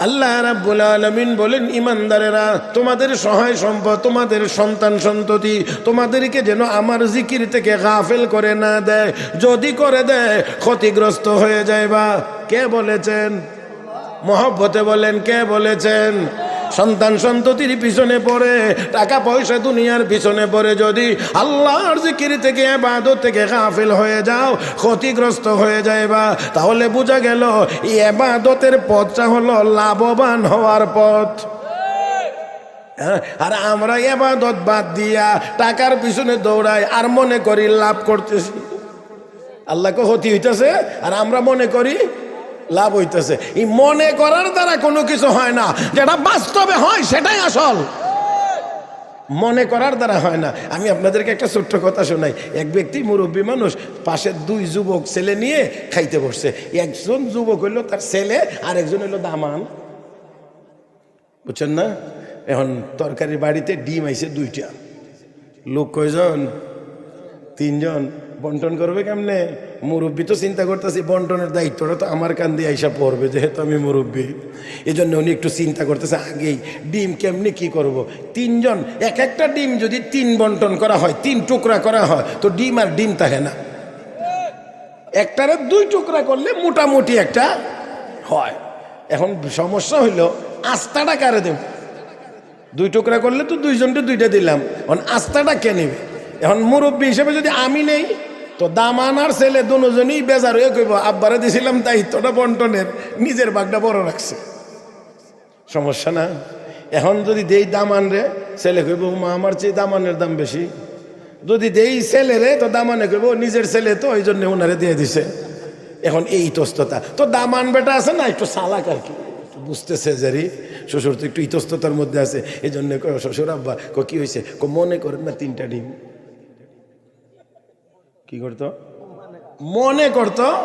আল্লাহ রাব্বুল আলমিন বলেন ইমানদারেরা তোমাদের সহায় সম্পদ, তোমাদের সন্তান সন্ততি, তোমাদেরকে যেন আমার জিকির থেকে গাফেল করে না দেয়। যদি করে দেয়, ক্ষতিগ্রস্ত হয়ে যায় বা কে বলেছেন? মহব্বতে বলেন, কে বলেছেন? সন্তান সন্ততির পিছনে পড়ে টাকা পয়সা দুনিয়ার পিছনে পড়ে যদি আল্লাহর জিকির থেকে এবাদত থেকে গাফিল হয়ে যাও ক্ষতিগ্রস্ত হয়ে যায় বা তাহলে বোঝা গেল এবাদতের পথটা হলো লাভবান হওয়ার পথ। হ্যাঁ, আর আমরা এবাদত বাদ দিয়া টাকার পিছনে দৌড়াই আর মনে করি লাভ করতেছি। আল্লাহকে ক্ষতি হইতেছে আর আমরা মনে করি লাভ হইতেছে। এই মনে করার দ্বারা কোনো কিছু হয় না। যেটা বাস্তবে হয়, সেটাই আসল। মনে করার দ্বারা হয় না। আমি আপনাদেরকে একটা ছোট্ট কথা শোনাই। এক ব্যক্তি মুরব্বী মানুষ পাশের দুই যুবক ছেলে নিয়ে খাইতে বসছে। একজন যুবক হইল তার ছেলে আর একজন হইল দামান। বুঝছেন না? এখন তরকারি বাড়িতে ডিম আইছে দুইটা। লোক কয়জন? তিনজন। বন্টন করবে কেমনে? মুরব্বী তো চিন্তা করতেছি, বন্টনের দায়িত্বটা তো আমার কান দিয়ে আইসা পড়বে, যেহেতু আমি মুরব্বী। এই জন্য উনি একটু চিন্তা করতেছে, আগেই ডিম কেমনি কি করব। তিনজন, এক একটা ডিম যদি তিন বন্টন করা হয়, তিন টুকরা করা হয়, তো ডিম আর ডিম থাকে না। একটারে দুই টুকরা করলে মোটামুটি একটা হয়। এখন সমস্যা হইল আস্তাটা কারে দেব? দুই টুকরা করলে তো দুইজনকে দুইটা দিলাম। এখন আস্তাটা কে নেবে? এখন মুরব্বী হিসেবে যদি আমি নেই তো দামান আর ছেলে দুজনই বেজার হয়ে কইব, আব্বারে দিছিলাম দায়িত্বটা বন্টনের, নিজের বাগটা বড় রাখছে। সমস্যা না? এখন যদি দেই দামান রে ছেলে কইব মা আমার চেয়ে দামানের দাম বেশি। যদি দেই ছেলে রে তো দামানে কইব, নিজের ছেলে তো ওই জন্য ওনারে দিয়ে দিছে। এখন এই ইতস্ততা। তো দামান বেটা আছে না, একটু সালাক আর কি? বুঝতেছে জারি শ্বশুর তো একটু ইতস্ততার মধ্যে আছে। এই জন্য শ্বশুর আব্বা ক কি হয়েছে কো মনে করেন না তিনটা ডিম। কি করতো? মনে করতো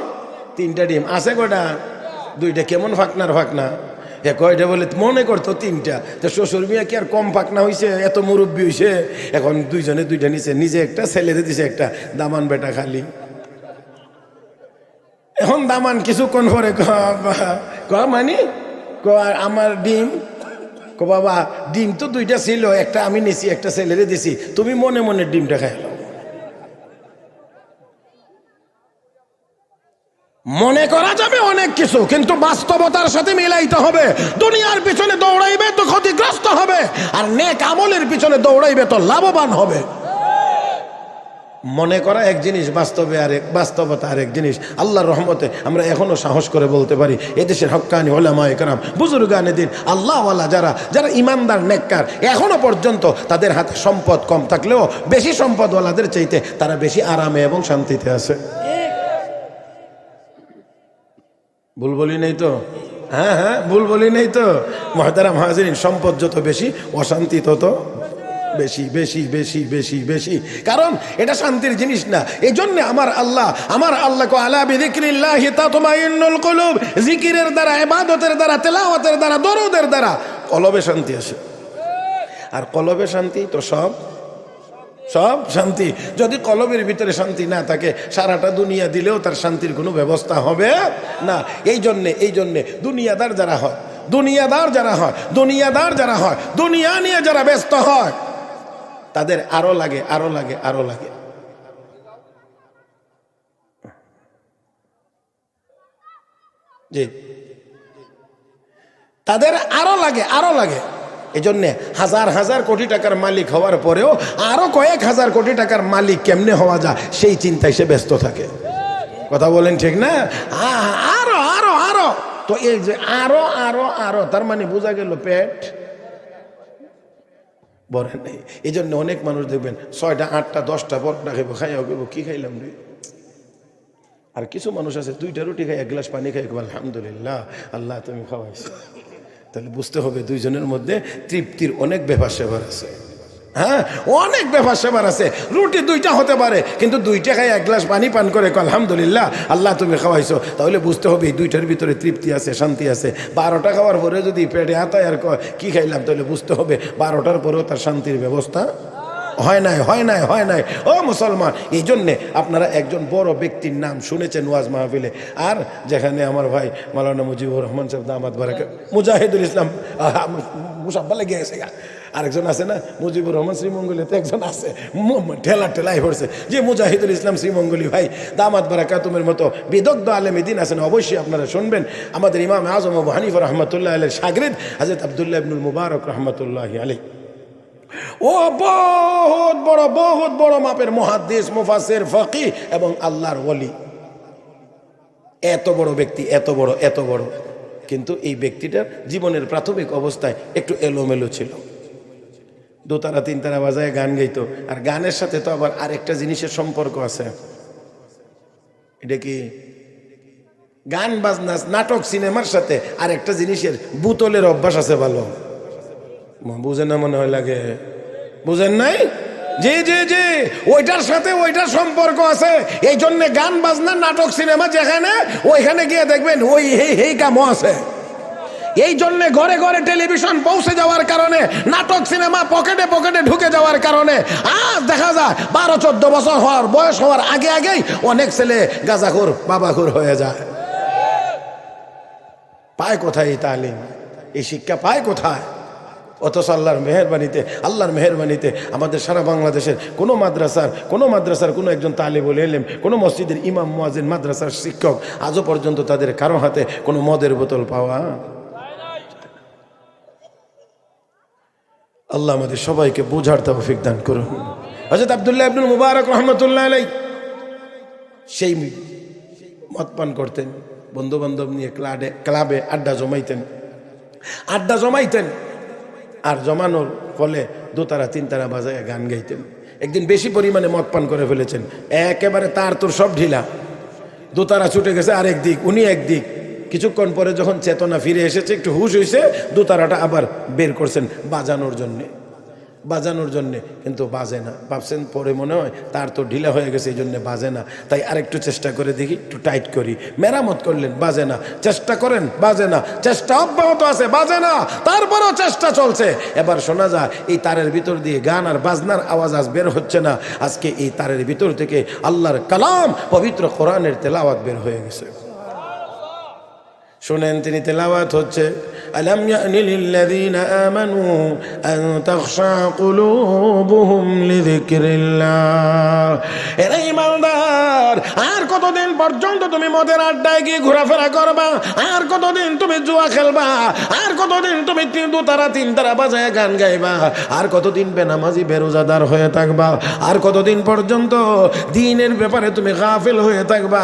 তিনটা ডিম। আছে কটা দুইটা। কেমন ফাঁকনার ফাঁকনা? এ কয়টা বলে, মনে করতো তিনটা। তো শ্বশুর মিয়া কি আর কম ফাঁকনা হয়েছে এত মুরব্বী হয়েছে এখন দুইজনে দুইটা নিচে নিজে একটা ছেলেদের দিছে একটা। দামান বেটা খালি। এখন দামান কিছুক্ষণ পরে ক, বা- ক মানে? ক আমার ডিম? ক, বাবা, ডিম তো দুইটা ছিল, একটা আমি নিছি, একটা ছেলেরে দিছি। তুমি মনে মনে ডিমটা খাইলো মনে করা যাবে অনেক কিছু, কিন্তু বাস্তবতার সাথে মিলাইতে হবে। দুনিয়ার পিছনে দৌড়াইবে তো ক্ষতিগ্রস্ত হবে, আর নেক আমলের পিছনে দৌড়াইবে তো লাভবান হবে। মনে করা এক জিনিস, বাস্তবে আরেক, বাস্তবতা আরেক জিনিস। আল্লাহর রহমতে আমরা এখনও সাহস করে বলতে পারি, এদেশের হক্কানি ওলামা একরাম বুজুর্গানে দিন, আল্লাহওয়ালা যারা যারা ইমানদার, নেককার, এখনও পর্যন্ত তাদের হাতে সম্পদ কম থাকলেও বেশি সম্পদওয়ালাদের চাইতে তারা বেশি আরামে এবং শান্তিতে আছে। ভুল বলি নেই তো? হ্যাঁ হ্যাঁ ভুল বলি নেই তো? মহাতারাম হাজিরিন, সম্পদ যত বেশি, অশান্তি তত বেশি বেশি বেশি বেশি বেশি। কারণ এটা শান্তির জিনিস না। এই জন্য আমার আল্লাহ আমার আল্লাহ আলা জিকিরের দ্বারা, ইবাদতের দ্বারা, তেলাওয়াতের দ্বারা, দরুদের দ্বারা কলবে শান্তি আসে আর কলবে শান্তি তো সব সব শান্তি। যদি কলমের ভিতরে শান্তি না থাকে, সারাটা দুনিয়া দিলেও তার শান্তির কোনো ব্যবস্থা হবে না। এই জন্যে এই জন্যে দুনিয়াদার যারা হয়, দুনিয়াদার যারা হয়, দুনিয়াদার যারা হয়, দুনিয়া নিয়ে যারা ব্যস্ত হয়, তাদের আরও লাগে আরও লাগে আরও লাগে। জি। তাদের আরও লাগে আরও লাগে। এই জন্যে হাজার হাজার কোটি টাকার মালিক হওয়ার পরেও আরও কয়েক হাজার কোটি টাকার মালিক কেমনে হওয়া যায়, সেই চিন্তায় সে ব্যস্ত থাকে। কথা বলেন ঠিক না? আরও আরও আরও। তো এই যে আরও আরও আরও, তার মানে বোঝা গেল পেট। বলে নেই। এই জন্য অনেক মানুষ দেখবেন, ছয়টা, আটটা, দশটা পরোটা খাইব, খাইয়া খাইব কি খাইলাম রে? আর কিছু মানুষ আছে, দুইটা রুটি খাই এক গ্লাস পানি খাই আলহামদুলিল্লাহ, আল্লাহ তুমি খাওয়াইছো। তাহলে বুঝতে হবে দুইজনের মধ্যে তৃপ্তির অনেক ব্যাপার সেবার আছে। হ্যাঁ? অনেক ব্যাপার সেবার আছে। রুটি দুইটা হতে পারে, কিন্তু দুইটা খাই এক গ্লাস পানি পান করে আলহামদুলিল্লাহ, আল্লাহ তুমি খাওয়াইছো। তাহলে বুঝতে হবে এই দুইটার ভিতরে তৃপ্তি আছে, শান্তি আছে। বারোটা খাওয়ার পরে যদি পেটে হাতায় আর কি খাইলাম? তাহলে বুঝতে হবে বারোটার পরেও তার শান্তির ব্যবস্থা হয় নাই হয় নাই হয় নাই। ও মুসলমান এই জন্যে আপনারা একজন বড় ব্যক্তির নাম শুনেছেন ওয়াজ মাহফিলে। আর যেখানে আমার ভাই মালানা মুজিবুর রহমান সাহেব দামাদ বারাক, মুজাহিদুল ইসলাম মুসাব্বা লেগে গেছে আরেকজন আছে না, মুজিবুর রহমান শ্রীমঙ্গলিতে একজন আছে ঠেলা ঠেলাই পড়ছে। যে মুজাহিদুল ইসলাম শ্রীমঙ্গলী ভাই, দামাত বারাকাতুমের মতো বিদগ্ধ আলেম দিন আছেন, অবশ্যই আপনারা শুনবেন। আমাদের ইমাম আজম আবু হানিফ রহমতুল্লাহ আলের সাগরিদ, হাজরত আবদুল্লাহ ইবনুল মুবারক রহমতুল্লাহ আলী ও বহুত বড় বহুত বড় মাপের মহাদেশ মুফাসের ফকি এবং আল্লাহর ওলি। এত বড় ব্যক্তি, এত বড় এত বড়। কিন্তু এই ব্যক্তিটার জীবনের প্রাথমিক অবস্থায় একটু এলোমেলো ছিল। দোতারা, তিনতারা বাজায় গান গাইতো। আর গানের সাথে তো আবার আরেকটা জিনিসের সম্পর্ক আছে। এটা কি? গান, বাজনা, নাটক, সিনেমার সাথে আরেকটা জিনিসের বুতলের অভ্যাস আছে ভালো। বুঝেন না মনে হয় লাগে। বুঝেন নাই? জি জি জি। ওইটার সাথে ওইটার সম্পর্ক আছে। এই জন্য গান, বাজনা, নাটক, সিনেমা যেখানে, ওইখানে গিয়ে দেখবেন ওই, এই এই কামও আছে। এই জন্য ঘরে ঘরে টেলিভিশন পৌঁছে যাওয়ার কারণে, নাটক, সিনেমা পকেটে পকেটে ঢুকে যাওয়ার কারণে, আজ দেখা যায় বারো, চোদ্দ বছর হওয়ার, বয়স হওয়ার আগে আগেই অনেক ছেলে গাজাখুর, বাবাখুর হয়ে যায়। পায় কোথায় এই তালিম? এই শিক্ষা পায় কোথায়? অথচ আল্লাহর মেহরবানিতে আল্লাহর মেহরবানিতে আমাদের সারা বাংলাদেশের কোনো মাদ্রাসার কোনো মাদ্রাসার কোনো একজন তালিবুল এলেম কোনো মসজিদের ইমাম মুয়াজিন মাদ্রাসার শিক্ষক আজও পর্যন্ত তাদের কারও হাতে কোনো মদের বোতল পাওয়া আল্লাহ আমাদের সবাইকে বোঝার তৌফিক দান করুন। হজরত আবদুল্লাহ আব্দুল মুবারক রহমতুল্লাহ আলাই সেই মদ পান করতেন। বন্ধু বান্ধব নিয়ে ক্লাবে ক্লাবে আড্ডা জমাইতেন। আড্ডা জমাইতেন। আর জমানোর ফলে দোতারা, তিনতারা বাজায় গান গাইতেন। একদিন বেশি পরিমাণে মদ পান করে ফেলেছেন। একেবারে তার তোর সব ঢিলা। দোতারা ছুটে গেছে আর একদিক উনি একদিক কিছুক্ষণ পরে যখন চেতনা ফিরে এসেছে, একটু হুশ হয়েছে দোতারাটা আবার বের করছেন বাজানোর জন্যে। বাজানোর জন্যে। কিন্তু বাজে না। ভাবছেন, পরে মনে হয় তার তো ঢিলা হয়ে গেছে, এই জন্যে বাজে না। তাই আরেকটু চেষ্টা করে দেখি, একটু টাইট করি। মেরামত করলেন, বাজে না। চেষ্টা করেন, বাজে না। চেষ্টা অব্যাহত আছে, বাজে না। তারপরেও চেষ্টা চলছে। এবার শোনা যায়, এই তারের ভিতর দিয়ে গান আর বাজনার আওয়াজ আজ বের হচ্ছে না। আজকে এই তারের ভিতর থেকে আল্লাহর কালাম পবিত্র কোরআনের তেলাওয়াত বের হয়ে গেছে। শোনেন তিনি তেলাওয়াত হচ্ছে, আলাম ইয়ানি লিল্লাযীনা আমানু আন তাখশা কুলুবুহুম লিযিকরিল্লাহ? এরা ঈমানদার আর কতদিন পর্যন্ত তুমি মদের আড্ডায় গিয়ে ঘোরাফেরা করবা? আর কতদিন তুমি জুয়া খেলবা? আর কতদিন তুমি তিন দু তারা, তিন তারা বাজায় গান গাইবা? আর কতদিন বেনামাজি বেরোজাদার হয়ে থাকবা? আর কতদিন পর্যন্ত দিনের ব্যাপারে তুমি গাফিল হয়ে থাকবা?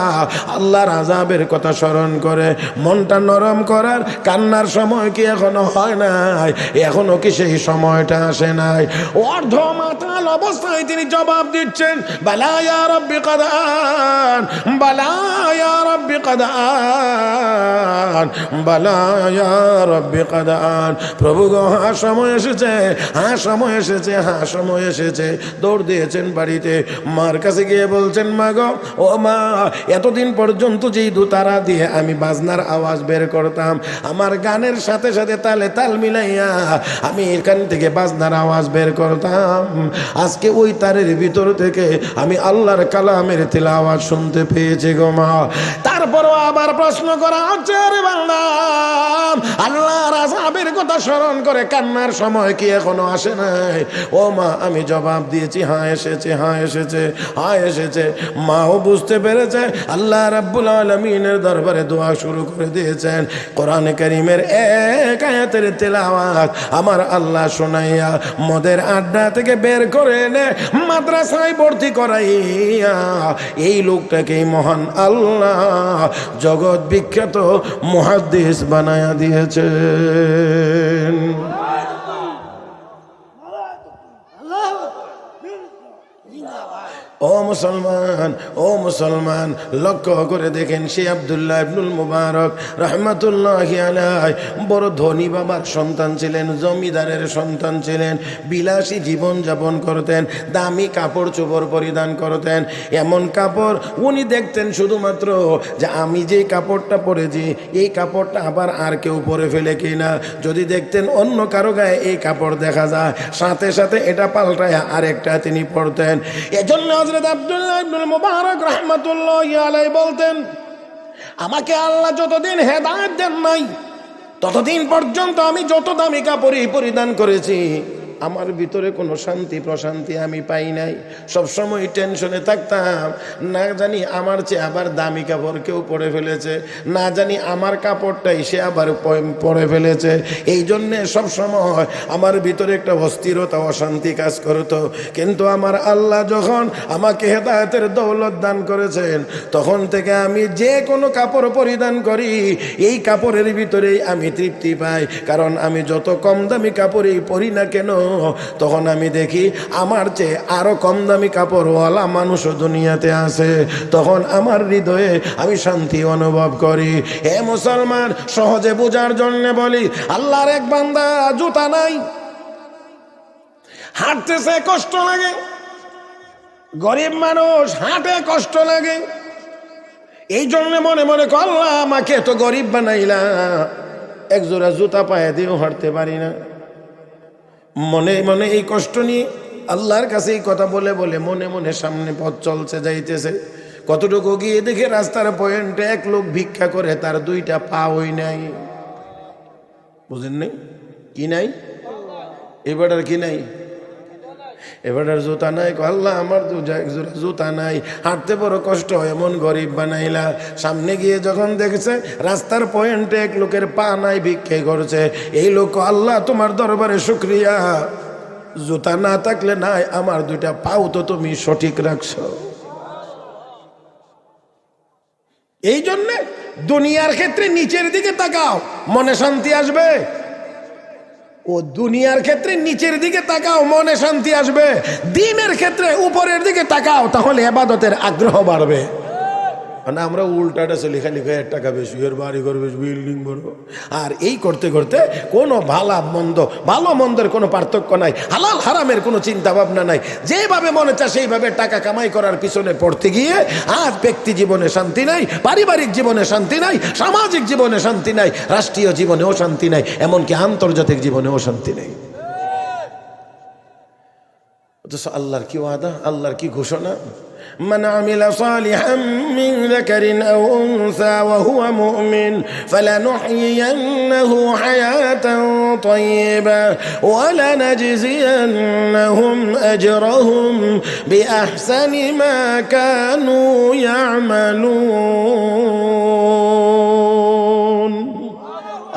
আল্লাহর আজাবের কথা স্মরণ করে মনটা নরম করার কান্নার সময় কি এখনও হয় নাই? এখনও কি সেই সময়টা আসে নাই? অর্ধ মাতাল অবস্থায় তিনি জবাব দিচ্ছেন বালায়া রব্বি কাদান। রব্বি কাদান রব্বি কাদান প্রভু গো হা সময় এসেছে হা সময় এসেছে হা সময় এসেছে। দৌড় দিয়েছেন বাড়িতে। মার কাছে গিয়ে বলছেন, মা গো, ও মা, এতদিন পর্যন্ত যেই দুতারা দিয়ে আমি বাজনার আওয়াজ বের করতাম, আমার গানের সাথে সাথে তালে তাল মিলাইয়া আমি এখান থেকে বাজনার আওয়াজ বের করতাম। আজকে ওই তারের ভিতর থেকে আমি আল্লাহর কালামের তেলা আওয়াজ শুনতে পেয়েছি গো মা। তারপরও আবার প্রশ্ন করা হচ্ছে, আরে বাংলা আল্লাহর আজাবের কথা স্মরণ করে কান্নার সময় কি এখনও আসে নাই? ও মা, আমি জবাব দিয়েছি হ্যাঁ এসেছে হ্যাঁ এসেছে হ্যাঁ এসেছে। মাও বুঝতে পেরেছে, আল্লাহ রাব্বুল আলমিনের দরবারে দোয়া শুরু করে দিয়েছেন। কোরআন করিমের এক আয়াতের তেলাওয়াত, আমার আল্লাহ শোনাইয়া মদের আড্ডা থেকে বের করে এনে মাদ্রাসায় ভর্তি করাইয়া এই লোকটাকে মহান আল্লাহ জগৎ বিখ্যাত মহাদেশ বানায়া দিয়েছেন। ও মুসলমান ও মুসলমান, লক্ষ্য করে দেখেন সে আবদুল্লাহ ইবনুল মুবারক রহমতুল্লাহ আলাই বড় ধনী বাবার সন্তান ছিলেন, জমিদারের সন্তান ছিলেন, বিলাসী জীবন যাপন করতেন, দামি কাপড় চোপড় পরিধান করতেন, এমন কাপড় উনি দেখতেন শুধুমাত্র যে আমি যে কাপড়টা পরেছি, এই কাপড়টা আবার আর কেউ পরে ফেলে কিনা। যদি দেখতেন অন্য কারও গায়ে এই কাপড় দেখা যায়, সাথে সাথে এটা পাল্টায় আরেকটা তিনি পরতেন। এজন্য হজরত আবদুল্লাহ ইবনুল মুবারক রহমতুল্লাহ আলাই বলতেন, আমাকে আল্লাহ যতদিন হেদায়ত দেন নাই, ততদিন পর্যন্ত আমি যত দামি কাপড়ই পরিধান করেছি আমার ভিতরে কোনো শান্তি প্রশান্তি আমি পাই নাই। সবসময় টেনশনে থাকতাম। না জানি আমার চেয়ে আবার দামি কাপড় কেউ পরে ফেলেছে। না জানি আমার কাপড়টাই সে আবার পরে ফেলেছে। এই জন্যে সবসময় আমার ভিতরে একটা অস্থিরতা, অশান্তি কাজ করতো। কিন্তু আমার আল্লাহ যখন আমাকে হেদায়তের দৌলত দান করেছেন, তখন থেকে আমি যে কোনো কাপড় পরিধান করি, এই কাপড়ের ভিতরেই আমি তৃপ্তি পাই। কারণ আমি যত কম দামি কাপড়ই পরি না কেন তখন আমি দেখি আমার চেয়ে আরও কম দামি কাপড়ওয়ালা মানুষও দুনিয়াতে আছে। তখন আমার হৃদয়ে আমি শান্তি অনুভব করি। হে মুসলমান, সহজে বোঝার জন্য বলি, আল্লাহর এক বান্দা জুতা নাই। হাঁটতেছে কষ্ট লাগে। গরিব মানুষ হাঁটে কষ্ট লাগে। এই জন্য মনে মনে করলাম আমাকে তো গরিব বানাইলা। এক জোড়া জুতা পায়ে দিয়েও হাঁটতে পারি না। মনে মনে এই কষ্ট নিয়ে আল্লাহর কাছে এই কথা বলে বলে মনে মনে সামনে পথ চলছে, যাইতেছে। কতটুকু গিয়ে দেখে রাস্তার পয়েন্টে এক লোক ভিক্ষা করে, তার দুইটা পা ওই নাই। বুঝেন নাই? কি নাই? এবার আর কি নাই? এবার জুতা নাই আল্লাহ, আমার জুতা নাই। হাঁটতে বড় কষ্ট এমন গরিব বানাইলা। সামনে গিয়ে যখন দেখছে, রাস্তার পয়েন্টে এক লোকের পা নাই, ভিক্ষে করছে। এই লোক, আল্লাহ, তোমার দরবারে শুক্রিয়া। জুতা না থাকলে নাই, আমার দুইটা পাও তো তুমি সঠিক রাখছো। এই জন্যে দুনিয়ার ক্ষেত্রে নিচের দিকে তাকাও, মনে শান্তি আসবে। ও দুনিয়ার ক্ষেত্রে নিচের দিকে তাকাও, মনে শান্তি আসবে। দিনের ক্ষেত্রে উপরের দিকে তাকাও, তাহলে এবাদতের আগ্রহ বাড়বে। মানে আমরা উল্টাটা চলি, খালি কয়েক টাকা বেশি, এর বাড়ি করবে বিল্ডিং বড়। আর এই করতে করতে কোনো ভালা মন্দ, ভালো মন্দের কোনো পার্থক্য নাই, হালাল হারামের কোনো চিন্তা ভাবনা নাই। যেভাবে মনে চায় সেইভাবে টাকা কামাই করার পিছনে পড়তে গিয়ে আজ ব্যক্তি জীবনে শান্তি নাই, পারিবারিক জীবনে শান্তি নাই, সামাজিক জীবনে শান্তি নাই, রাষ্ট্রীয় জীবনেও শান্তি নাই, এমনকি আন্তর্জাতিক জীবনেও শান্তি নেই। আল্লাহর কি ওয়াদা, আল্লাহর কি ঘোষণা? من عمل صالحا من ذكر أو أنثى وهو مؤمن فلنحيينه حياة طيبة ولنجزينهم أجرهم بأحسن ما كانوا يعملون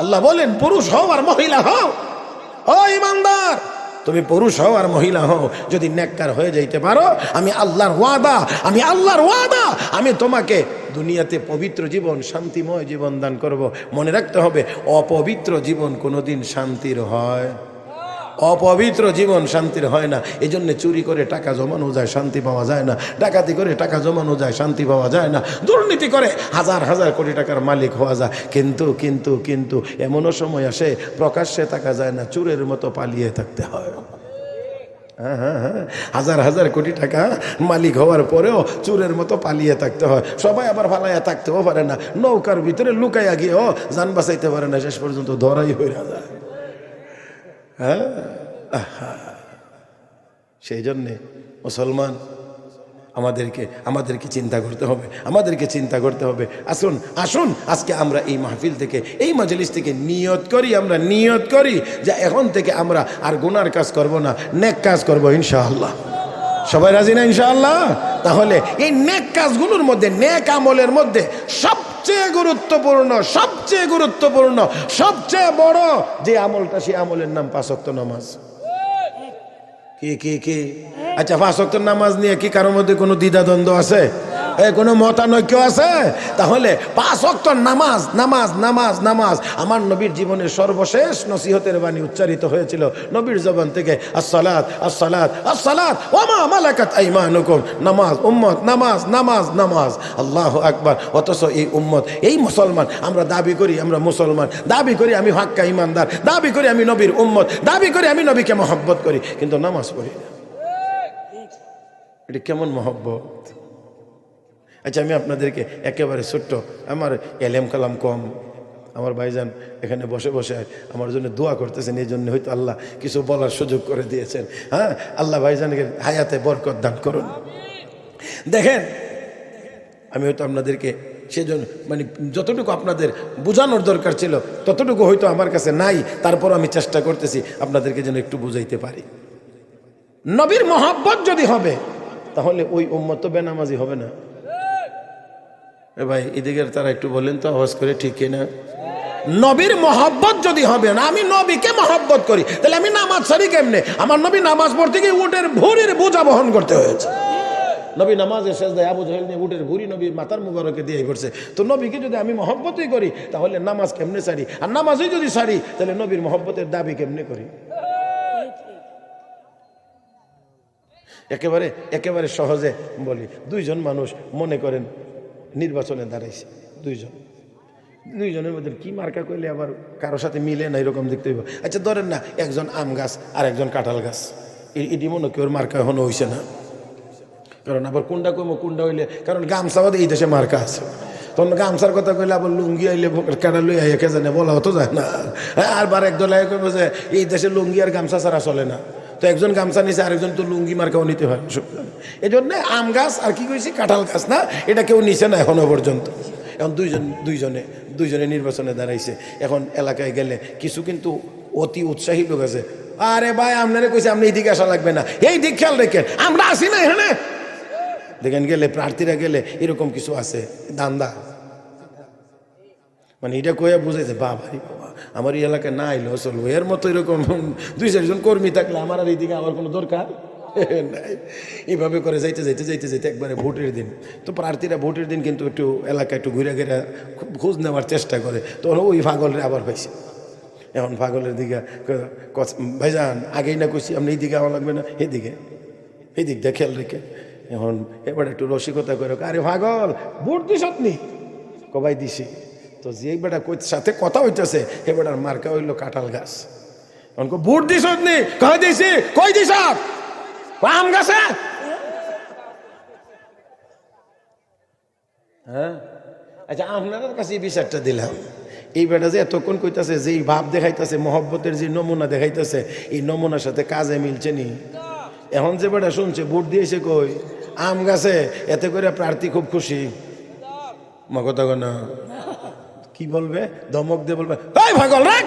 আল্লাহ বলেন পুরুষ হও আর মহিলা হও ও ইমানদার তুমি পুরুষ হও আর মহিলা হও, যদি নেককার হয়ে যাইতে পারো, আমি আল্লাহর ওয়াদা, আমি আল্লাহর ওয়াদা, আমি তোমাকে দুনিয়াতে পবিত্র জীবন, শান্তিময় জীবন দান করব। মনে রাখতে হবে, অপবিত্র জীবন কোনোদিন শান্তির হয়। অপবিত্র জীবন শান্তির হয় না। এই জন্য চুরি করে টাকা জমানো যায়, শান্তি পাওয়া যায় না। ডাকাতি করে টাকা জমানো যায়, শান্তি পাওয়া যায় না। দুর্নীতি করে হাজার হাজার কোটি টাকার মালিক হওয়া যায়। কিন্তু কিন্তু কিন্তু এমনও সময় আসে, প্রকাশ্যে থাকা যায় না, চুরের মতো পালিয়ে থাকতে হয়। হ্যাঁ হ্যাঁ হ্যাঁ। হাজার হাজার কোটি টাকা মালিক হওয়ার পরেও চুরের মতো পালিয়ে থাকতে হয়। সবাই আবার ফালাইয়া থাকতেও পারে না। নৌকার ভিতরে লুকাইয়া গিয়েও যান বাঁচাইতে পারে না। শেষ পর্যন্ত ধরাই হয়ে যায়। হ্যাঁ? সেই জন্যে মুসলমান, আমাদেরকে আমাদেরকে চিন্তা করতে হবে, আমাদেরকে চিন্তা করতে হবে। আসুন আসুন, আজকে আমরা এই মাহফিল থেকে, এই মজলিস থেকে নিয়ত করি, আমরা নিয়ত করি যে এখন থেকে আমরা আর গুনার কাজ করব না, নেক কাজ করব ইনশাআল্লাহ। সবাই রাজি না ইনশাআল্লাহ? তাহলে এই নেক কাজগুলোর মধ্যে, নেক আমলের মধ্যে সবচেয়ে গুরুত্বপূর্ণ সবচেয়ে গুরুত্বপূর্ণ, সবচেয়ে বড় যে আমলটা, সেই আমলের নাম পাঁচক্ত নামাজ। কি কি কি? আচ্ছা পাঁচক্ত নামাজ নিয়ে কি কারোর মধ্যে কোনো দ্বিধাদ্বন্দ্ব আছে? এ কোনো মতানৈক্য আছে? তাহলে পাঁচ অক্ত নামাজ নামাজ নামাজ নামাজ। আমার নবীর জীবনের সর্বশেষ নসিহতের বাণী উচ্চারিত হয়েছিল নবীর জবান থেকে আসসালাত আসসালাত আসসালাত ওমা মালাকাত আইমানুকুম। নামাজ উম্মত নামাজ নামাজ নামাজ। আল্লাহ আকবার। অথচ এই উম্মত এই মুসলমান আমরা দাবি করি আমরা মুসলমান। দাবি করি আমি হাক্কা ইমানদার। দাবি করি আমি নবীর উম্মত। দাবি করি আমি নবীকে মহব্বত করি। কিন্তু নামাজ পড়ি না। এটা কেমন মহব্বত? আচ্ছা আমি আপনাদেরকে একেবারে ছোট্ট আমার এলেম কালাম কম। আমার ভাইজান এখানে বসে বসে আমার জন্য দোয়া করতেছেন এই জন্য হয়তো আল্লাহ কিছু বলার সুযোগ করে দিয়েছেন। হ্যাঁ আল্লাহ ভাইজানকে হায়াতে বরকত দান করুন। দেখেন, আমি হয়তো আপনাদেরকে সেজন্য মানে যতটুকু আপনাদের বোঝানোর দরকার ছিল, ততটুকু হয়তো আমার কাছে নাই, তারপর আমি চেষ্টা করতেছি আপনাদেরকে যেন একটু বুঝাইতে পারি। নবীর মহাব্বত যদি হবে, তাহলে ওই উম্মত বেনামাজি হবে না। এ ভাই, এদিকের তারা একটু বলেন তো, আওয়াজ করে ঠিক না নবীর মহব্বত যদি হবে না, আমি নবীকে মহব্বত করি। তাহলে আমি নামাজ সারি কেমনে? আমার নবী নামাজ পড়তে গিয়ে উটের ভুরির বোঝা বহন করতে হয়েছে। নবী নামাজের শেষ দেয় আবু জাহেল নিয়ে উটের ভুরি নবী মাতার মুবারকে দিয়ে করছে তো নবীকে যদি আমি মহব্বতই করি, তাহলে নামাজ কেমনে সারি আর নামাজই যদি সারি তাহলে নবীর মহব্বতের দাবি কেমনে করি? একেবারে একেবারে সহজে বলি, দুইজন মানুষ মনে করেন নির্বাচনে দাঁড়াইছে দুইজন। দুইজনের মধ্যে কি মার্কা করলে আবার কারোর সাথে মিলে না এরকম দেখতে হইব? আচ্ছা ধরেন না একজন আম গাছ আর একজন কাঁঠাল গাছ। এটি মনে কেউ মার্কা এখনও হইছে না? কারণ আবার কোনটা কমো কোনটা হইলে কারণ গামছাও এই দেশে মার্কা আছে। তখন গামছার কথা কইলে আবার লুঙ্গি আইলে কাটা লই আইয়া কে জানে বলা হতো যায় না। হ্যাঁ, আর বার একদল আইয়া কইব যে এই দেশে লুঙ্গি আর গামছা ছাড়া চলে না। তো একজন গামছা নিছে, আরেকজন তো লুঙ্গি মার্কাও নিতে হয়। এই জন্য আম গাছ আর কি কইছি, কাঁঠাল গাছ না, এটা কেউ নিছে না এখনও পর্যন্ত। এখন দুইজন, দুইজনে দুইজনে নির্বাচনে দাঁড়াইছে। এখন এলাকায় গেলে কিছু কিন্তু অতি উৎসাহী লোক আছে। আরে ভাই, আপনারা কইছে, আপনি এইদিকে আসা লাগবে না। এই দিক খেয়াল রেখেন, আমরা আসি না এখানে। দেখেন, গেলে প্রার্থীরা গেলে এরকম কিছু আছে, দান্দা। মানে এটা কয়ে বুঝাইছে বাবা বাবা আমার এই এলাকায় না এলো চলবো। এর মতো এরকম দুই চারজন কর্মী থাকলে আমার আর এইদিকে আমার কোনো দরকার? এইভাবে করে যাইতে যাইতে যাইতে যাইতে একবারে ভোটের দিন। তো প্রার্থীরা ভোটের দিন কিন্তু একটু এলাকা একটু ঘুরে ঘুরে খুব খোঁজ নেওয়ার চেষ্টা করে। তো ওই পাগলের আবার পাইছে এখন পাগলের দিকে ভাইজান, আগেই না কইছি, আপনি এইদিকে আমার লাগবে না। এইদিকে এই দিক দিয়ে খেয়াল রেখে। এখন এবার একটু রসিকতা করে আরে পাগল, ভোট দিস নি কবাই দিছি। তো যে বেটা কই সাথে কথা হইতেছে এ বেটার মার্কা হইল কাঁঠাল গাছ। কই, ভোট দিস নি? কই দিছি? কই দিস আম গাছে? হ্যাঁ? আচ্ছা আপনাদের কাছে এই বিচারটা দিলাম। এই বেটা যে এতক্ষণ কইতাছে যে ভাব দেখাইতেছে মহব্বতের যে নমুনা দেখাইতেছে এই নমুনার সাথে কাজে মিলছে নি। এখন যে বেটা শুনছে ভোট দিয়েছে কই? আম গাছে। এতে করে প্রার্থী খুব খুশি। মা কথা না। কি বলবে? ধমক দিয়ে বলবে, এই ভাগল রাখ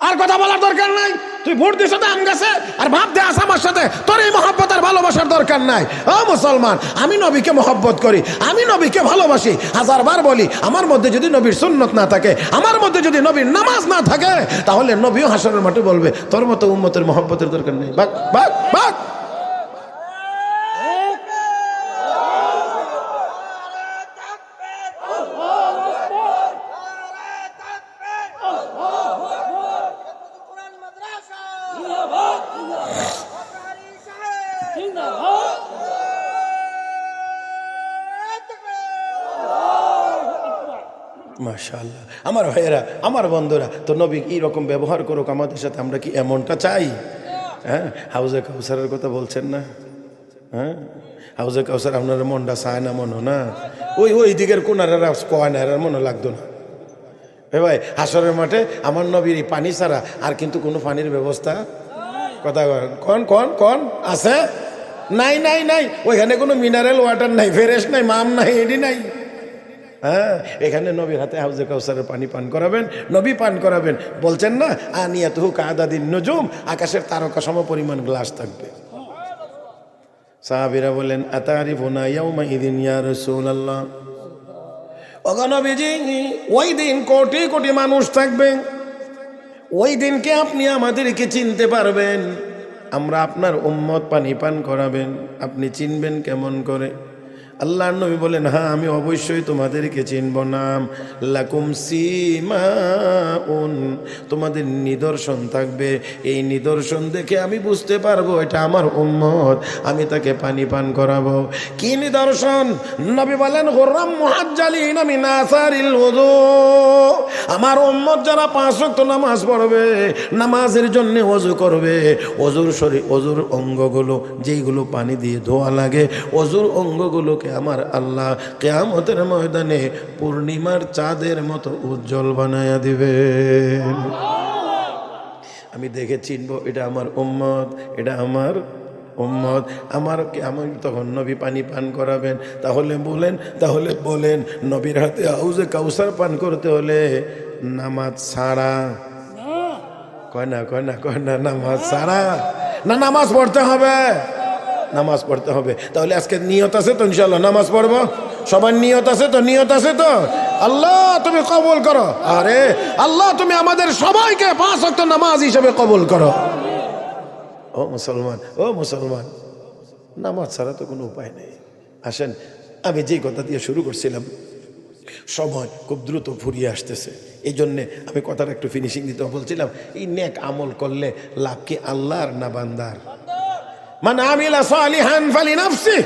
আর কথা বলার দরকার নাই। তুই ভোট দিস আম গাছে, আর ভাব দে আস আমার সাথে। তোর এই মহব্বত আর ভালোবাসার দরকার নাই। ও মুসলমান, আমি নবীকে মহব্বত করি, আমি নবীকে ভালোবাসি। হাজার বার বলি, আমার মধ্যে যদি নবীর সুন্নত না থাকে, আমার মধ্যে যদি নবীর নামাজ না থাকে, তাহলে নবীও হাসরের মাঠে বলবে, তোর মতো উম্মতের মহব্বতের দরকার নেই। বাক। মাশাল্লাহ আমার ভাইয়েরা, আমার বন্ধুরা, তো নবী এইরকম ব্যবহার করুক আমাদের সাথে, আমরা কি এমনটা চাই? হ্যাঁ? হাউজে কাউসারের কথা বলছেন না? হ্যাঁ? হাউজে কাউসার, আপনার মনটা চায় না মনো না? ওই ওই দিকের কোনারা কয় না, এরার মনে লাগতো না। এ ভাই, হাসরের মাঠে আমার নবীর এই পানি ছাড়া আর কিন্তু কোনো পানির ব্যবস্থা? কথা কন কন কন কন, আছে? নাই নাই নাই, ওইখানে কোনো মিনারেল ওয়াটার নাই ফ্রেশ নাই, মাম নাই, এডি নাই। হ্যাঁ এখানে নবীর হাতে হাউজে কাউসারের পানি পান করাবেন, নবী পান করাবেন। বলছেন না আনিয়া তুহু কাদাদিন নজুম, আকাশের তারকা সম পরিমাণ গ্লাস থাকবে। সাহাবিরা বলেন আতারি ফোনা ইয়াউমা ইয়া রাসূলুল্লাহ। অগণবিজি ওই দিন কোটি কোটি মানুষ থাকবে। ওই দিনকে আপনি আমাদেরকে চিনতে পারবেন? আমরা আপনার উম্মত পানি পান করাবেন। আপনি চিনবেন কেমন করে? আল্লাহ নবী বলেন হ্যাঁ আমি অবশ্যই তোমাদেরকে চিনব নাম। লাকুম সিমাউন, তোমাদের নিদর্শন থাকবে। এই নিদর্শন দেখে আমি বুঝতে পারব, এটা আমার উম্মত। আমি তাকে পানি পান করাবো। কি নিদর্শন? নবী বলেন গোর্রাম মুহাজ্জালিন আমি নাসারিল ওযু। আমার উম্মত যারা পাঁচ ওয়াক্ত নামাজ পড়বে, নামাজের জন্য ওযু করবে অজুর শরীর অজুর অঙ্গগুলো, যেইগুলো পানি দিয়ে ধোয়া লাগে অজুর অঙ্গগুলোকে আমার আল্লাহ কেয়ামতের ময়দানে পূর্ণিমার চাঁদের মতো উজ্জ্বল বানায়া দিবে। আমি দেখে চিনব এটা আমার উম্মত এটা আমার উম্মত। আমার আমার তখন নবী পানি পান করাবেন। তাহলে বলেন তাহলে বলেন নবীর হাতে হাউজে কাউসার পান করতে হলে নামাজ ছাড়া। কয় না কয় না কয় না নামাজ ছাড়া? না নামাজ পড়তে হবে। নামাজ পড়তে হবে। তাহলে আজকে নিয়ত আছে তো ইনশাল্লাহ নামাজ পড়ব? সবার নিয়ত আছে তো? নিয়ত আছে তো? আল্লাহ, তুমি কবল করো। আরে, আল্লাহ, তুমি আমাদের সবাইকে পাঁচ অক্ট নামাজ হিসেবে কবল করো। ও মুসলমান ও মুসলমান, নামাজ ছাড়া তো কোনো উপায় নেই। আসেন, আমি যেই কথা দিয়ে শুরু করছিলাম, সময় খুব দ্রুত ফুরিয়ে আসতেছে। এই জন্যে আমি কথাটা একটু ফিনিশিং দিতে বলছিলাম, এই নেক আমল করলে লাভ কি আল্লাহর না বান্দার? মানে আমিলা সালিহান ফালি নাফসি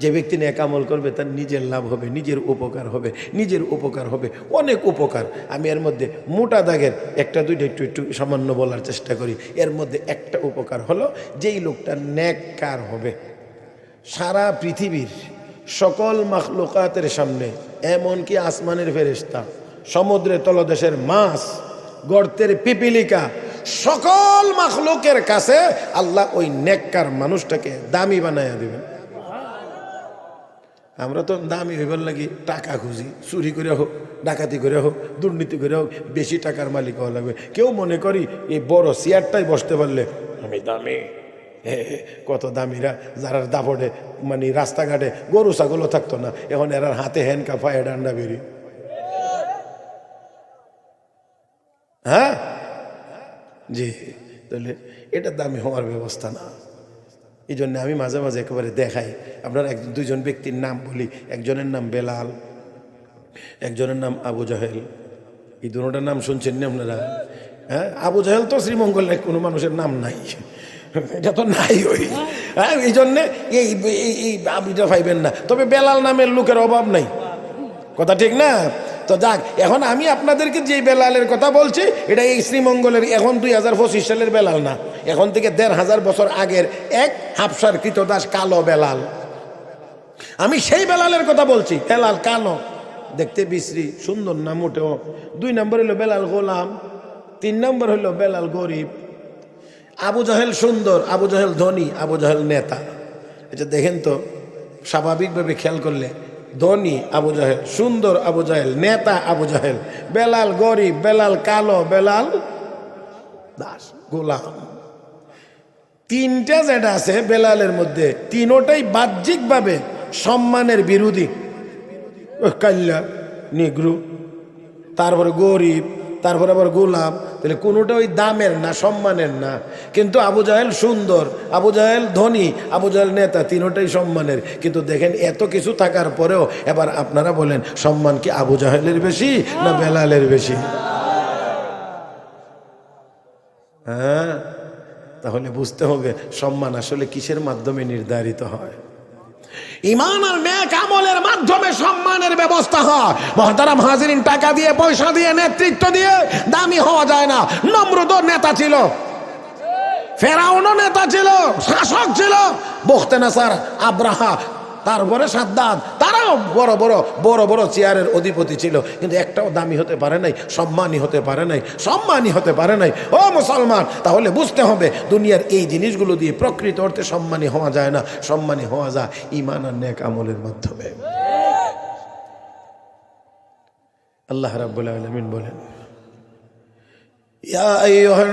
যে ব্যক্তি নেক আমল করবে, তার নিজের লাভ হবে, নিজের উপকার হবে, নিজের উপকার হবে, অনেক উপকার। আমি এর মধ্যে মোটা দাগের একটা, দুইটা একটু একটু সামান্য বলার চেষ্টা করি। এর মধ্যে একটা উপকার হলো, যেই লোকটা নেককার হবে। সারা পৃথিবীর সকল মাখলুকাতের সামনে, এমনকি আসমানের ফেরেস্তা সমুদ্রের তলদেশের মাছ, গর্তের পিপিলিকা সকল মাখলুকের কাছে আল্লাহ ওই নেককার মানুষটাকে দামি বানাইয়া দিবেন। আমরা তো দামি হইবার লাগি টাকা খুঁজি, চুরি করে হোক, ডাকাতি করে হোক, দুর্নীতি করে হোক, বেশি টাকার মালিক হওয়া লাগবে। কেউ মনে করি এই বড় চেয়ারটাই বসতে পারলে, আমি দামি কত দামিরা যারা দাপটে মানে রাস্তাঘাটে গরু, ছাগলও থাকতো না, এখন এরার হাতে হ্যান্ড কাফায় ডান্ডা, বেরি। হ্যাঁ? জি। তাহলে এটা দামি হওয়ার ব্যবস্থা না। এই জন্য আমি মাঝে মাঝে একেবারে দেখাই। আপনার এক, দুইজন ব্যক্তির নাম বলি। একজনের নাম বেলাল, একজনের নাম আবু জাহেল। এই দুটার নাম শুনছেন না আপনারা? হ্যাঁ? আবু জাহেল তো শ্রীমঙ্গলের কোনো মানুষের নাম নাই। এটা তো নাই ওই। হ্যাঁ? এই জন্যে এই এই এই আবিটা পাইবেন না। তবে বেলাল নামের লোকের অভাব নাই। কথা ঠিক না? তো যাক, এখন আমি আপনাদেরকে যে বেলালের কথা বলছি, এটা এই শ্রীমঙ্গলের এখন দুই হাজার পঁচিশ সালের বেলাল না, এখন থেকে দেড় হাজার বছর আগের এক হাফসার কৃতদাস কালো বেলাল। আমি সেই বেলালের কথা বলছি, বেলাল কালো। দেখতে বিশ্রী, সুন্দর না মোটেও? দুই নম্বর হলো বেলাল গোলাম, তিন নম্বর হলো বেলাল গরিব। আবু জাহেল সুন্দর, আবু জাহেল ধনী, আবু জাহেল নেতা। এটা দেখেন তো, স্বাভাবিকভাবে খেয়াল করলে ধনী আবু জাহেল, সুন্দর আবু জাহেল, নেতা আবু জাহেল, বেলাল গরিব, বেলাল কালো, বেলাল দাস, গোলাম। তিনটা যেটা আছে বেলালের মধ্যে। তিনোটাই বাহ্যিকভাবে সম্মানের বিরোধী। কাল্যা নিগ্রু, তারপরে গরিব তারপরে আবার গোলাম তাহলে কোনোটা ওই দামের না, সম্মানের না। কিন্তু আবু জাহেল সুন্দর, আবু জাহেল ধনী, আবু জাহেল নেতা, তিনোটাই সম্মানের। কিন্তু দেখেন এত কিছু থাকার পরেও এবার আপনারা বলেন, সম্মান কি আবু জাহেলের বেশি না বেলালের বেশি? হ্যাঁ তাহলে বুঝতে হবে, সম্মান আসলে কিসের মাধ্যমে নির্ধারিত হয়? ইমান আর নেক আমলের মাধ্যমে সম্মানের ব্যবস্থা হয়। মহতারাম হাজিরিন টাকা দিয়ে, পয়সা দিয়ে, নেতৃত্ব দিয়ে দামি হওয়া যায় না। নম্রত নেতা ছিল। ফেরাউনও নেতা ছিল। শাসক ছিল। বখতে নাসার আব্রাহা তারপরে সাদ্দাত। তারাও বড় বড় বড় বড় চেয়ারের অধিপতি ছিল। কিন্তু একটাও দামি হতে পারে নাই, সম্মানী হতে পারে নাই, সম্মানী হতে পারে নাই। ও মুসলমান, তাহলে বুঝতে হবে, দুনিয়ার এই জিনিসগুলো দিয়ে প্রকৃত অর্থে সম্মানী হওয়া যায় না। সম্মানী হওয়া যায় ইমান আর নেক আমলের মাধ্যমে। আল্লাহ রাবুল আলমিন বলেন, ইয়া আইয়ুহান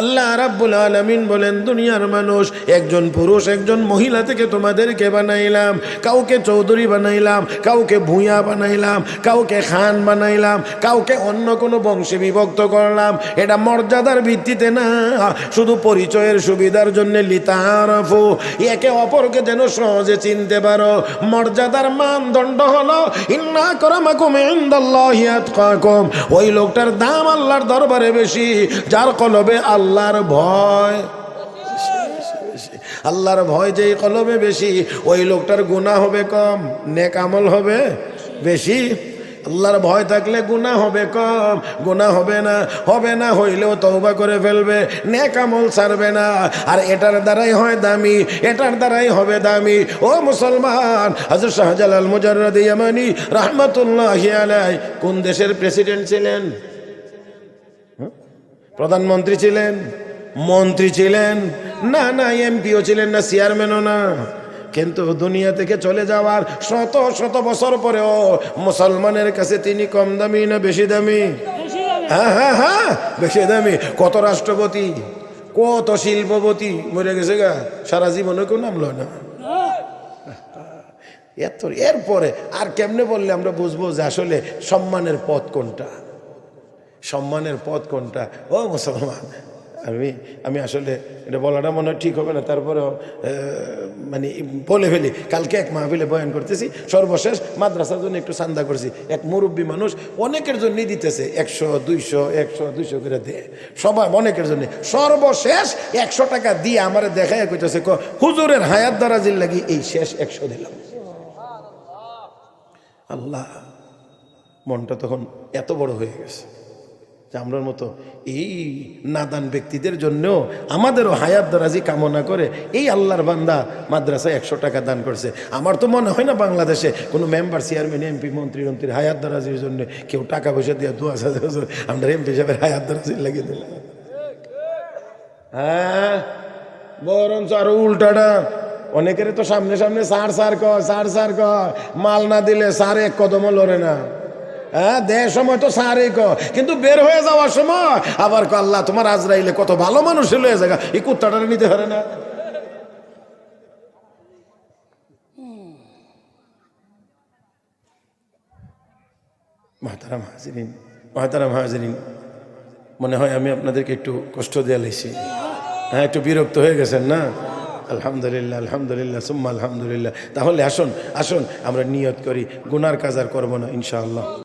আল্লাহ রাব্বুল আলামিন বলেন, দুনিয়ার মানুষ, একজন পুরুষ, একজন মহিলা থেকে তোমাদেরকে বানাইলাম, কাউকে চৌধুরী বানাইলাম, কাউকে ভূঁয়া বানাইলাম, কাউকে খান বানাইলাম, কাউকে অন্য কোনো বংশে বিভক্ত করলাম। এটা মর্যাদার ভিত্তিতে না, শুধু পরিচয়ের সুবিধার জন্য লিতারফু। একে অপরকে যেন সহজে চিনতে পারো। মর্যাদার মানদণ্ড হলো, ইন্না করামাকুম ইনদাল্লাহি আতকাকুম। ওই লোকটার দাম আল্লাহর দরবারে বেশি, যার কলবে আল্লাহর ভয়। আল্লাহর ভয় যেই কলবে বেশি, ওই লোকটার গুনাহ হবে কম, নেক আমল হবে বেশি। আল্লাহর ভয় থাকলে গুণা হবে কম, গুণা হবে না হবে না হইলেও তৌবা করে ফেলবে, নেক আমল ছাড়বে না। আর এটার দ্বারাই হয় দামি, এটার দ্বারাই হবে দামি। ও মুসলমান, হাজর শাহজালাল মুজাররদ ইয়ামানি রাহমাতুল্লাহি আলাই কোন দেশের প্রেসিডেন্ট ছিলেন? প্রধানমন্ত্রী ছিলেন, মন্ত্রী ছিলেন, না না, এমপিও ছিলেন না, চেয়ারম্যানও না। কিন্তু দুনিয়া থেকে চলে যাওয়ার শত শত বছর পরেও মুসলমানের কাছে তিনি কম দামি না বেশি দামি? হ্যাঁ হ্যাঁ হ্যাঁ বেশি দামি। কত রাষ্ট্রপতি, কত শিল্পপতি মরে গেছে গা। সারা জীবনে কেউ নামলো না। এত, এরপরে আর কেমনে বললে আমরা বুঝব যে আসলে সম্মানের পথ কোনটা? সম্মানের পথ কোনটা? ও মুসলমান, আমি আমি আসলে এটা বলাটা মনে হয় ঠিক হবে না, তারপরেও মানে বলে ফেলি। কালকে এক মাহফিলে বয়ান করতেছি, সর্বশেষ মাদ্রাসার জন্য একটু চান্দা করছি। এক মুরব্বী মানুষ অনেকের জন্যই দিতেছে, একশো, দুইশো একশো, দুইশো করে দেয় সবাই অনেকের জন্য। সর্বশেষ একশো টাকা দিয়ে আমার দেখায় কইতেছে হুজুরের হায়াত দারাজির লাগি, এই শেষ একশো দিলাম। আল্লাহ, মনটা তখন এত বড় হয়ে গেছে। যে আমরার মতো এই নাদান ব্যক্তিদের জন্য আমাদেরও হায়াত দরাজি কামনা করে, এই আল্লাহর বান্দা মাদ্রাসায় একশো টাকা দান করছে। আমার তো মনে হয় না বাংলাদেশে কোনো মেম্বার, চেয়ারম্যান, এমপি, মন্ত্রী মন্ত্রীর হায়াত দরাজির জন্য কেউ টাকা পয়সা দিয়ে দু হাজার আমরা এমপি সাহেবের হায়াত দরাজির লাগিয়ে দিলাম। হ্যাঁ বরঞ্চ আরও উল্টাটা। অনেকের তো সামনে সামনে সার সার কর সার সার কর মাল না দিলে সার এক কদমও লড়ে না। হ্যাঁ দেয় সময় তো সারই ক কিন্তু বের হয়ে যাওয়ার সময় আবার আল্লাহ, তোমার আজরাইলে কত ভালো মানুষ লয়ে জায়গা। এই কুত্তাটা নিতে পারে না। মাতারাম হাজিরিন মাতারাম হাজিরিন মনে হয় আমি আপনাদেরকে একটু কষ্ট দেওয়া লেছি হ্যাঁ একটু বিরক্ত হয়ে গেছেন না? আলহামদুলিল্লাহ আলহামদুলিল্লাহ, সুম্মা আলহামদুলিল্লাহ। তাহলে আসুন আসুন, আমরা নিয়ত করি, গুনার কাজ আর করব না, ইনশাআল্লাহ।